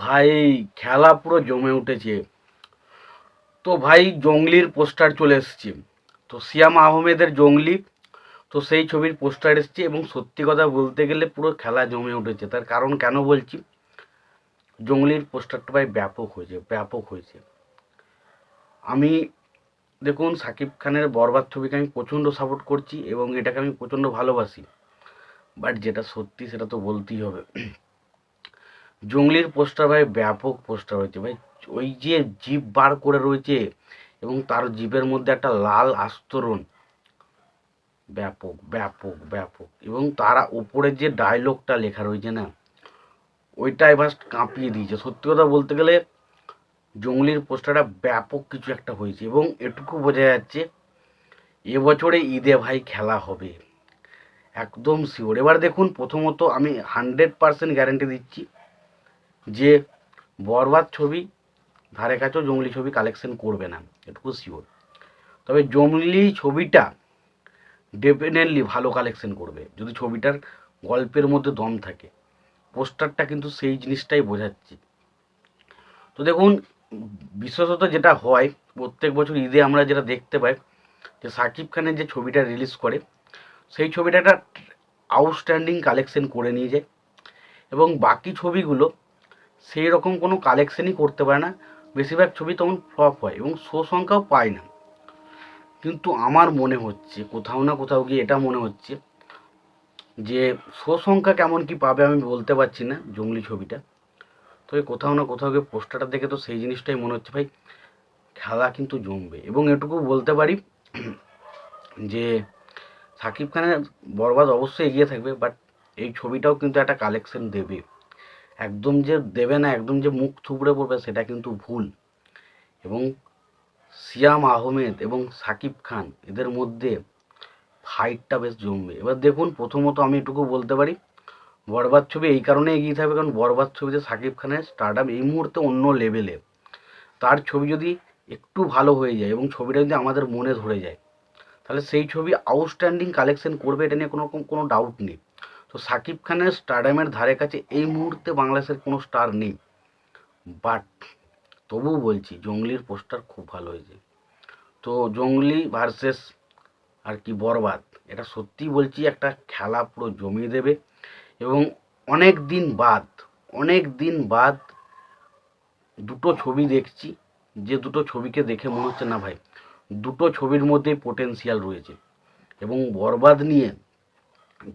ভাই, খেলা পুরো জমে উঠেছে। তো ভাই, জঙ্গলির পোস্টার চলে এসছে। তো সিয়াম আহমেদের জঙ্গলি, তো সেই ছবির পোস্টার এসছে এবং সত্যি কথা বলতে গেলে পুরো খেলা জমে উঠেছে। তার কারণ কেন বলছি? জঙ্গলির পোস্টারটা ভাই ব্যাপক হয়েছে ব্যাপক হয়েছে। আমি, দেখুন, সাকিব খানের বরবাদ ছবিকে আমি প্রচণ্ড সাপোর্ট করছি এবং এটাকে আমি প্রচণ্ড ভালোবাসি। বাট যেটা সত্যি সেটা তো বলতেই হবে। জঙ্গলির পোস্টার ভাই, ব্যাপক পোস্টার হয়েছে ভাই। ওই যে জিপ বার করে রয়েছে এবং তার জিপের মধ্যে একটা লাল আস্তরণ। ব্যাপক ব্যাপক ব্যাপক। এবং তারা উপরে যে ডায়লগটা লেখা রয়েছে না, ওইটাই এবার কাঁপিয়ে দিয়েছে। সত্যি কথা বলতে গেলে জঙ্গলির পোস্টারটা ব্যাপক কিছু একটা হয়েছে এবং এটুকু বোঝা যাচ্ছে এবছরে ঈদে ভাই খেলা হবে। একদম শিওর এবার দেখুন, প্রথমত আমি হান্ড্রেড পারসেন্ট গ্যারেন্টি দিচ্ছি যে বরবাদ ছবি, ধারে কাছেও জঙ্গলি ছবি কালেকশন করবে না, এটুকু শিওর তবে জঙ্গলি ছবিটা ডেফিনেটলি ভালো কালেকশন করবে, যদি ছবিটার গল্পের মধ্যে দম থাকে। পোস্টারটা কিন্তু সেই জিনিসটাই বোঝাচ্ছে। তো দেখুন, বিশেষত যেটা হয়, প্রত্যেক বছর ঈদে আমরা যেটা দেখতে পাই, যে সাকিব খানের যে ছবিটা রিলিজ করে, সেই ছবিটা একটা আউটস্ট্যান্ডিং কালেকশন করে নিয়ে যায়। এবং বাকি ছবিগুলো সেই রকম কোনো কালেকশনই করতে পারে না। বেশিরভাগ ছবি তখন ফ্লপ হয় এবং শো সংখ্যাও পায় না। কিন্তু আমার মনে হচ্ছে, কোথাও না কোথাও গিয়ে এটা মনে হচ্ছে যে শো সংখ্যা কেমন কি পাবে আমি বলতে পারছি না জঙ্গলি ছবিটা। তবে কোথাও না কোথাও গিয়ে পোস্টারটা দেখে তো সেই জিনিসটাই মনে হচ্ছে, ভাই, খেলা কিন্তু জমবে। এবং এটুকু বলতে পারি যে সাকিব খানের বরবাদ অবশ্যই এগিয়ে থাকবে বাট এই ছবিটাও কিন্তু একটা কালেকশন দেবে। একদম যে দেবে না, একদম যে মুখ থুবড়ে পড়বে, সেটা কিন্তু ভুল। এবং সিয়াম আহমেদ এবং সাকিব খান, এদের মধ্যে ফাইটটা বেশ জমবে। এবার দেখুন, প্রথমত আমি এটুকু বলতে পারি, বরবাদ ছবি এই কারণে এগিয়ে থাকবে, কারণ বরবাদ ছবিতে সাকিব খানের স্টারডাম এই মুহূর্তে অন্য লেভেলে তার ছবি যদি একটু ভালো হয়ে যায় এবং ছবিটা যদি আমাদের মনে ধরে যায়, তাহলে সেই ছবি আউটস্ট্যান্ডিং কালেকশন করবে, এটা নিয়ে কোনো রকম কোনো ডাউট নেই। তো সাকিব খানের স্টারডামের ধারে কাছে এই মুহূর্তে বাংলাদেশের কোনো স্টার নেই। বাট তবুও বলছি, জঙ্গলির পোস্টার খুব ভালো হয়েছে। তো জঙ্গলি ভার্সেস আর কি বরবাদ, এটা সত্যি বলছি একটা খেলা পুরো জমিয়ে দেবে। এবং অনেক দিন বাদ, অনেক দিন বাদ দুটো ছবি দেখছি, যে দুটো ছবিকে দেখে মনে হচ্ছে না ভাই, দুটো ছবির মধ্যে পোটেন্সিয়াল রয়েছে। এবং বরবাদ নিয়ে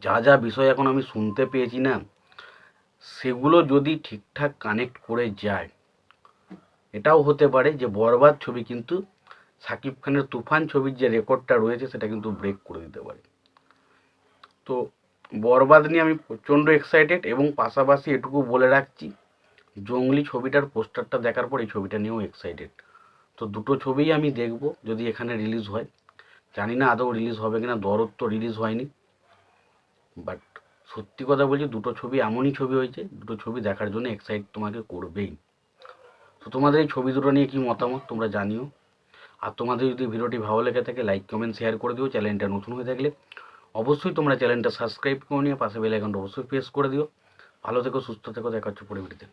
যা যা বিষয় এখন আমি শুনতে পেয়েছি না, সেগুলো যদি ঠিকঠাক কানেক্ট করে যায়, এটাও হতে পারে যে বরবাদ ছবি কিন্তু সাকিব খানের তুফান ছবির যে রেকর্ডটা রয়েছে সেটা কিন্তু ব্রেক করে দিতে পারে। তো বরবাদ নিয়ে আমি প্রচণ্ড এক্সাইটেড এবং পাশাপাশি এটুকু বলে রাখছি, জঙ্গলি ছবিটার পোস্টারটা দেখার পর এই ছবিটা নিয়েও এক্সাইটেড তো দুটো ছবিই আমি দেখব যদি এখানে রিলিজ হয়। জানি না আদৌ রিলিজ হবে কিনা, দরদ তো রিলিজ হয়নি। বাট সত্যি কথা বলছি, দুটো ছবি এমনই ছবি হয়েছে, দুটো ছবি দেখার জন্য এক্সাইট তোমাকে করবেই। তো তোমাদের এই ছবি দুটো নিয়ে কী মতামত তোমরা জানিও। আর তোমাদের যদি ভিডিওটি ভালো লেগে থাকে লাইক কমেন্ট শেয়ার করে দিও, চ্যানেলটা নতুন হয়ে থাকলে অবশ্যই তোমরা চ্যানেলটা সাবস্ক্রাইব করে নিয়ে পাশে বেল আইকনটা অবশ্যই প্রেস করে দিও। ভালো থেকো, সুস্থ থেকো, দেখা হচ্ছে পরে ভিডিওতে